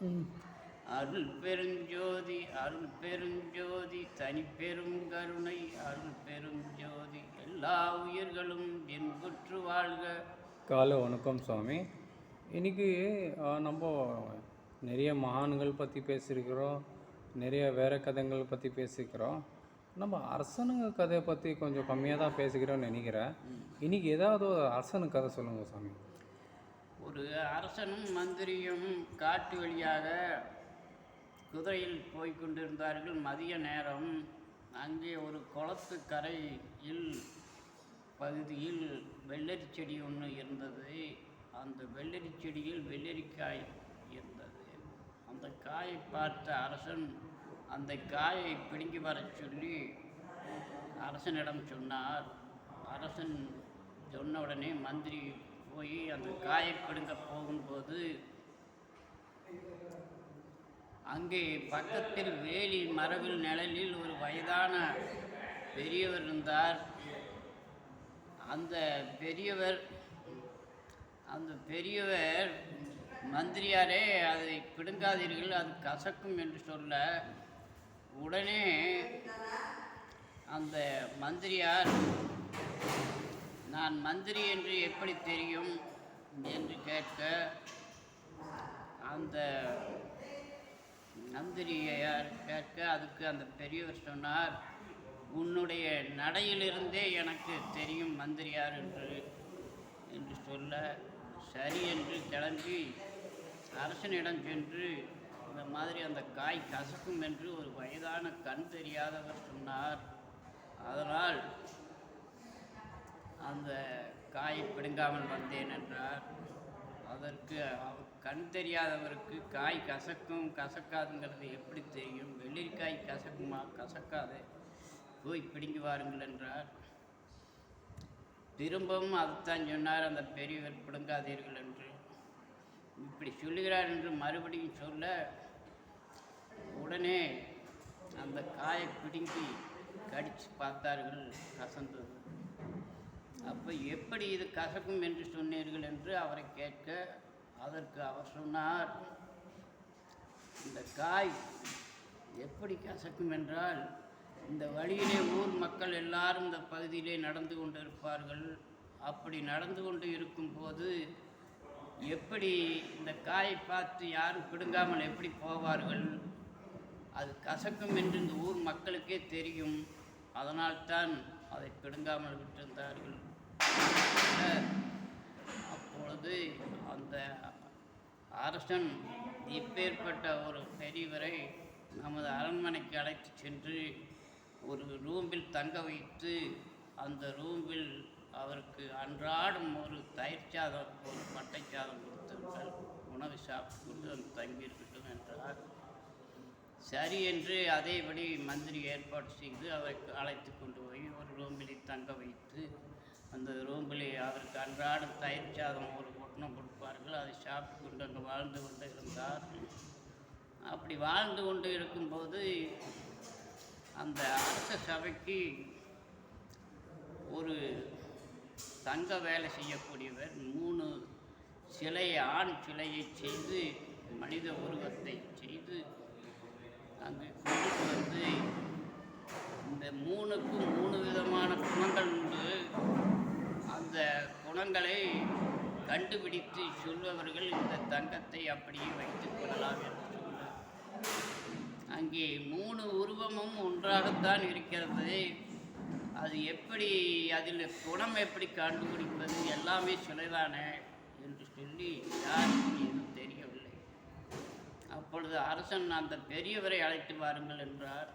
அருள் பெருஞ்சோதி அருள் பெருஞ்சோதி தனி பெரும் கருணை அருள் பெருஞ்சோதி. எல்லா உயிர்களும் என்புற்று வாழ்க. காலை வணக்கம் சுவாமி. இன்னைக்கு ஆ, நம்ம நிறைய மகான்கள் பற்றி பேசியிருக்கிறோம். நிறைய வேற கதைகள் பற்றி பேசியிருக்கிறோம். நம்ம அரசனுங்க கதையை பற்றி கொஞ்சம் கம்மியாக தான் பேசிக்கிறோம்னு நினைக்கிறேன். இன்னைக்கு ஏதாவது ஒரு அரசனு கதை சொல்லுங்கள் சாமி கொண்டு அரசனும் மந்திரியும் காட்டு வழியாக குதிரையில் போய்க் கொண்டிருந்தார்கள். மதிய நேரம். அங்கே ஒரு குளத்து கரையில் பகுதியில் வெள்ளரி செடி ஒன்று இருந்தது. அந்த வெள்ளரி செடியில் வெள்ளரிக்காய் இருந்தது. அந்த காயை பார்த்த அரசன் அந்த காயை பிடுங்கி வரச் சொல்லி அரசனிடம் சொன்னார். அரசன் சொன்ன உடனே மந்திரி போய் அந்த காயை பிடுங்க போகும்போது அங்கே பக்கத்தில் வேலி மரபில் நிழலில் ஒரு வயதான பெரியவர் இருந்தார். அந்த பெரியவர் அந்த பெரியவர் மந்திரியாரே அதை பிடுங்காதீர்கள் அது கசக்கும் என்று சொல்ல உடனே அந்த மந்திரியார் நான் மந்திரி என்று எப்படி தெரியும்? என்று கேட்க அந்த மந்திரியார் கேட்க அதுக்கு அந்த பெரியவர் சொன்னார் உன்னுடைய நடையிலிருந்தே எனக்கு தெரியும் மந்திரியார் என்று என்று சொல்ல சரி என்று கிளம்பி அரசனிடம் சென்று இந்த மாதிரி அந்த காய் கசக்கும் என்று ஒரு வயதான கண் தெரியாதவர் சொன்னார். அதனால் அந்த காயை பிடுங்காமல் வந்தேன் என்றார். அதற்கு அவர் கண் தெரியாதவருக்கு காய் கசக்கும் கசக்காதுங்கிறது எப்படி தெரியும்? வெள்ளரிக்காய் கசக்குமா? கசக்காது. போய் பிடுங்கி வாருங்கள் என்றார். திரும்பவும் அதுதான் சொன்னார் அந்த பெரியவர் பிடுங்காதீர்கள் என்று. இப்படி சொல்லுகிறார் என்று மறுபடியும் சொல்ல உடனே அந்த காயை பிடுங்கி கடித்து பார்த்தார்கள் கசந்தது. அப்போ எப்படி இது கசக்கும் என்று சொன்னீர்கள் என்று அவரை கேட்க அதற்கு அவர் சொன்னார் இந்த காய் எப்படி கசக்கும் என்றால் இந்த வழியிலே ஊர் மக்கள் எல்லாரும் இந்த பகுதியிலே நடந்து கொண்டு இருப்பார்கள் அப்படி நடந்து கொண்டு இருக்கும்போது எப்படி இந்த காயை பார்த்து யாரும் பிடுங்காமல் எப்படி போவார்கள்? அது கசக்கும் என்று இந்த ஊர் மக்களுக்கே தெரியும். அதனால்தான் அதை பிடுங்காமல் விட்டிருந்தார்கள். அப்பொழுது அந்த அரசன் இப்பேற்பட்ட ஒரு பெரியவரை நமது அரண்மனைக்கு அழைத்து சென்று ஒரு ரூம்பில் தங்க வைத்து அந்த ரூமில் அவருக்கு அன்றாடம் ஒரு தயிர் சாதம் ஒரு பட்டை சாதம் கொடுத்துவிட்டால் உணவு சாப்பிட்டு கொண்டு தங்கியிருக்கட்டும் என்றார். சரி என்று அதேபடி மந்திரி ஏற்பாடு செய்து அவருக்கு அழைத்து கொண்டு போய் ஒரு ரூமில் தங்க வைத்து அந்த ரூமில் அவருக்கு அன்றாடம் தயிர் சாதம் ஒரு பொட்டணம் கொடுப்பார்கள். அதை சாப்பிட்டு கொண்டு அங்கே வாழ்ந்து கொண்டு இருந்தார். அப்படி வாழ்ந்து கொண்டு இருக்கும்போது அந்த அரச சபைக்கு ஒரு தங்க வேலை செய்யக்கூடியவர் மூணு சிலையை ஆண் சிலையை செய்து மனித உருவத்தை செய்து அங்கு கொண்டு வந்து இந்த மூணுக்கும் மூணு விதமான குணங்கள் உண்டு. அந்த குணங்களை கண்டுபிடித்து சொல்பவர்கள் இந்த தங்கத்தை அப்படியே வைத்துக் கொள்ளலாம் என்று அங்கே மூணு உருவமும் ஒன்றாகத்தான் இருக்கிறது. அது எப்படி அதில் குணம் எப்படி கண்டுபிடிப்பது எல்லாமே சிலைதானே என்று சொல்லி யாருக்கும் எதுவும் தெரியவில்லை. அப்பொழுது அரசன் அந்த பெரியவரை அழைத்து வாருங்கள் என்றார்.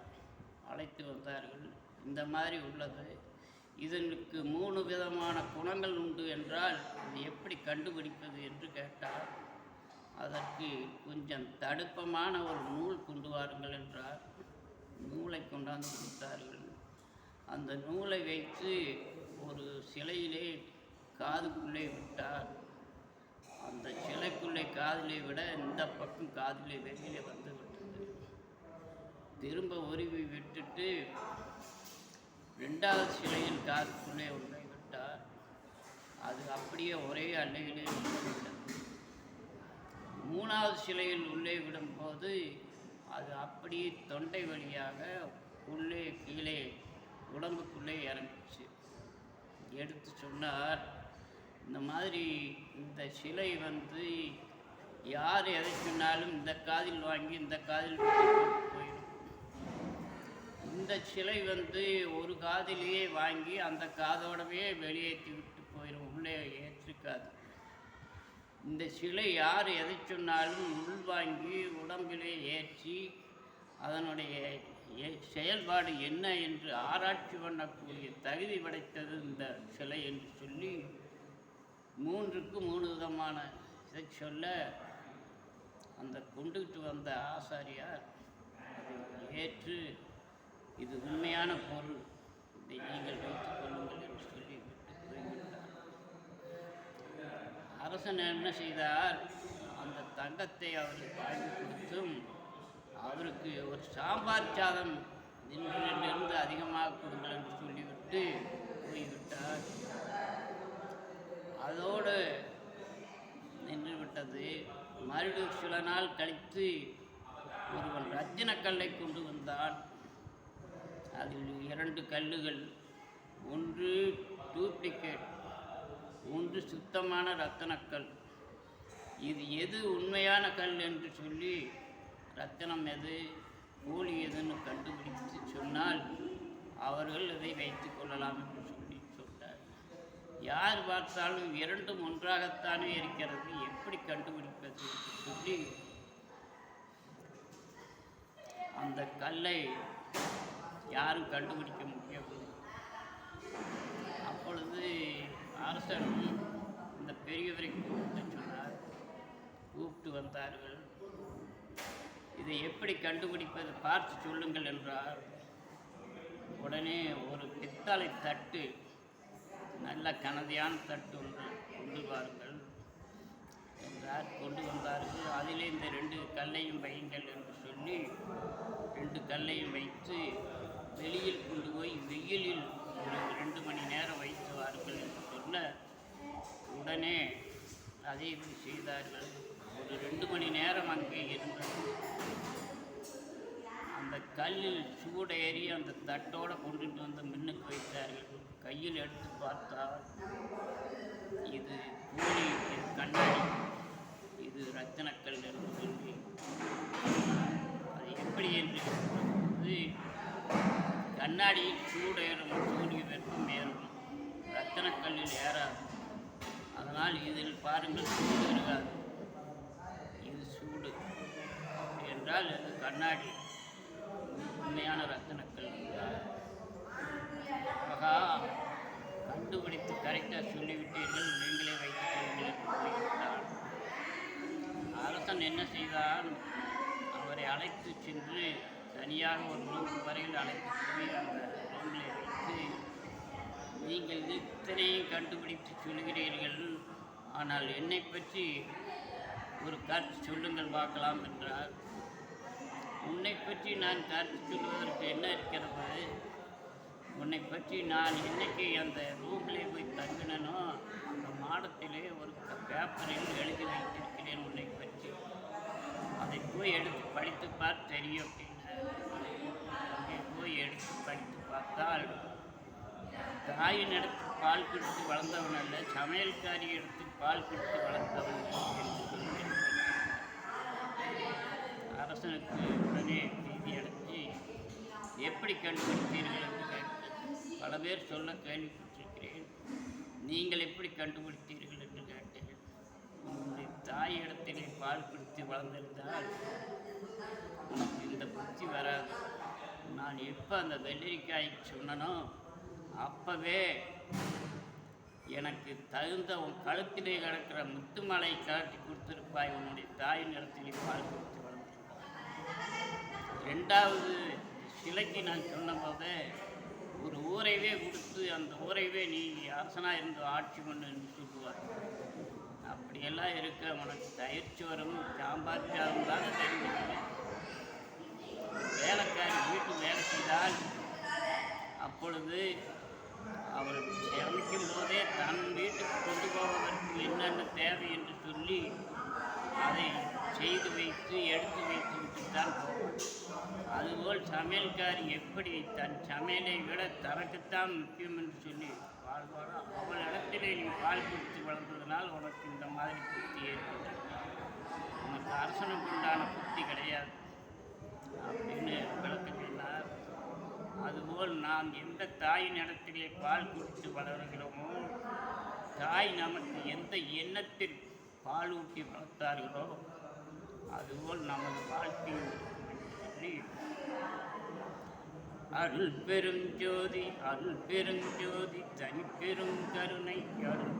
அழைத்து வந்தார்கள். இந்த மாதிரி உள்ளது. இதற்கு மூணு விதமான குணங்கள் உண்டு என்றால் இது எப்படி கண்டுபிடிப்பது என்று கேட்டால் அதற்கு கொஞ்சம் தடுப்பமான ஒரு நூல் கொண்டு வாருங்கள் என்றார். நூலை கொண்டாந்து கொடுத்தார்கள். அந்த நூலை வைத்து ஒரு சிலையிலே காதுக்குள்ளே விட்டார். அந்த சிலைக்குள்ளே காதிலே விட இந்த பக்கம் காதிலே வெளியிலே வந்து விட்டது. திரும்ப உருவி விட்டுட்டு ரெண்டாவது சிலையில் காதுக்குள்ளே ஒன்றை விட்டார். அது அப்படியே ஒரே அன்னையிலே விட்டது மூணாவது சிலையில் உள்ளே விடும்போது அது அப்படியே தொண்டை வழியாக உள்ளே கீழே உடம்புக்குள்ளே இறங்கிச்சு. எடுத்து சொன்னார் இந்த மாதிரி இந்த சிலை வந்து யார் எதை சொன்னாலும் இந்த காதில் வாங்கி இந்த காதில் இந்த சிலை வந்து ஒரு காதிலேயே வாங்கி அந்த காதோடவே வெளியேற்றி விட்டு போயிடும் உள்ளே ஏற்றிருக்காது இந்த சிலை யார் எதை சொன்னாலும் உள்வாங்கி உடம்பிலே ஏற்றி அதனுடைய செயல்பாடு என்ன என்று ஆராய்ச்சி பண்ணக்கூடிய தகுதி படைத்தது இந்த சிலை என்று சொல்லி மூன்றுக்கு மூணு விதமான இதை சொல்ல அந்த கொண்டுகிட்டு வந்த ஆசாரியார் ஏற்று இது உண்மையான பொருள். இதை நீங்கள் வைத்துக் கொள்ளுங்கள் என்று சொல்லி விட்டு போய்விட்டார். அரசன் என்ன செய்தார்? அந்த தங்கத்தை அவருக்கு வாங்கி கொடுத்தும் அவருக்கு ஒரு சாம்பார் சாதம் இன்றிலிருந்து அதிகமாக கொடுங்கள் என்று சொல்லிவிட்டு போய்விட்டார். அதோடு நின்றுவிட்டது. மறுபடியும் சில நாள் கழித்து ஒருவன் ரத்தின கல்லை கொண்டு வந்தான். அதில் இரண்டு கல்லுகள் ஒன்று டூப்ளிகேட் ஒன்று சுத்தமான ரத்தனக்கல் இது எது உண்மையான கல் என்று சொல்லி ரத்தனம் எது போலி எதுன்னு கண்டுபிடித்து சொன்னால் அவர்கள் இதை வைத்து கொள்ளலாம் என்று சொல்லி சொன்னார் யார் பார்த்தாலும் இரண்டும் ஒன்றாகத்தானே இருக்கிறது எப்படி கண்டுபிடிப்பது என்று சொல்லி அந்த கல்லை யாரும் கண்டுபிடிக்க முடியவில்லை. அப்பொழுது அரசன் இந்த பெரியவரை கூப்பிட்டு சொன்னார். கூப்பிட்டு வந்தார்கள். இதை எப்படி கண்டுபிடிப்பது? பார்த்து சொல்லுங்கள் என்றார். உடனே ஒரு பித்தளை தட்டு நல்ல கனதியான தட்டு ஒன்று கொண்டு வாருங்கள் என்றார். கொண்டு வந்தார்கள். அதிலே இந்த ரெண்டு கல்லையும் வையுங்கள் என்று சொல்லி ரெண்டு கல்லையும் வைத்து வெளியில் கொண்டு போய் வெயிலில் ஒரு ரெண்டு மணி நேரம் வைத்து வாருங்கள் என்று சொல்ல உடனே அதை செய்தார்கள். ஒரு ரெண்டு மணி நேரம் அங்கே இருந்தது. அந்த கல்லில் சூடேறி அந்த தட்டோடு கொண்டுட்டு வந்து மின்னுக்கு வைத்தார்கள். கையில் எடுத்து பார்த்தால் இது பூனி இது கண்ணாடி. இது ரத்தினக்கல் என்று சொல்லி அது எப்படி என்று கண்ணாடியில் சூடேறும் சூரிய வெப்பம் ஏறும். ரத்தனக்கல்லில் ஏறாது. அதனால் இதில் பாருங்கள் சூடு இருக்காது. இது சூடு என்றால் அது கண்ணாடி. உண்மையான ரத்தனக்கல் மகா கண்டுபிடித்து கரெக்டாக சொல்லிவிட்டீர்கள். நீங்களே வைத்துக் கொள்ளுங்கள். அரசன் என்ன செய்தான்? அவரை அழைத்து சென்று தனியாக ஒரு நூறு வரையில் அழைத்து போய் அந்த ரூமில் வைத்து நீங்கள் இத்தனையும் கண்டுபிடித்து சொல்கிறீர்கள் ஆனால் என்னை பற்றி ஒரு கருத்து சொல்லுங்கள் பார்க்கலாம் என்றார். உன்னை பற்றி நான் கருத்து சொல்வதற்கு என்ன இருக்கிறது? உன்னை பற்றி நான் என்னைக்கு அந்த ரூம்லே போய் தங்கினனோ அந்த மாடத்திலே ஒரு பேப்பரில் எழுதி வைத்திருக்கிறேன் உன்னை பற்றி. அதை போய் எடுத்து படித்து பார் தெரியும். போய் எடுத்து படித்து பார்த்தால் தாயின் எடுத்து பால் கொடுத்து வளர்ந்தவன் அல்ல சமையல்காரி எடுத்து பால் குடித்து வளர்ந்தவன் என்று அரசனுக்கு உடனே செய்தி அடைச்சி எப்படி கண்டுபிடித்தீர்கள் என்று கேட்டேன் பல பேர் சொல்ல கேள்விப்பட்டிருக்கிறேன். நீங்கள் எப்படி கண்டுபிடித்தீர்கள் தாய் இடத்திலே பால் குடித்து வளர்ந்திருந்தால் உனக்கு இந்த புத்தி வராது நான் எப்போ அந்த வெள்ளரிக்காய்க்கு சொன்னனோ அப்போவே எனக்கு தகுந்த உன் கழுத்திலே கிடக்கிற முத்துமலை கலட்டி கொடுத்திருப்பாய். உன்னுடைய தாயின் இடத்திலே பால் கொடுத்து வளர்ந்திருப்பாய். ரெண்டாவது சிலைக்கு நான் சொன்னபோது ஒரு ஊரைவே கொடுத்து அந்த ஊரைவே நீ அரசனாக இருந்து ஆட்சி பண்ணுன்னு சொல்லுவார். எல்லாம் இருக்க உனக்கு தயிர்ச்சி வரும் சாம்பார் சாதம் தான் வேலைக்காரி வீட்டு வேலை செய்தால் அப்பொழுது அவள் சமைக்கும் போதே தன் வீட்டுக்கு கொண்டு போவதற்கு என்னென்ன தேவை என்று சொல்லி அதை செய்து வைத்து எடுத்து தான் போவான் அதுபோல் சமையல்காரி எப்படி தன் சமையலை விட தனக்குத்தான் முக்கியம் என்று சொல்லி வாழ்வாரோ அவள் இடத்திலே நீ பால் கொடுத்து வளர்ந்ததுனால் உனக்கு இந்த மாதிரி புத்தி ஏற்பட்டது. உனக்கு அரசனுக்கு உண்டான புத்தி கிடையாது. அப்படின்னு விளக்கம் அதுபோல் நாம் எந்த தாயின் இடத்திலே பால் குடித்து வளர்கிறோமோ தாய் நமக்கு எந்த எண்ணத்தில் பால் ஊட்டி வளர்த்தார்களோ அதுபோல் நமது வாழ்க்கையில் அருள் பெரும் ஜோதி அருள் பெரும் ஜோதி தனி பெரும் கருணை அருள்.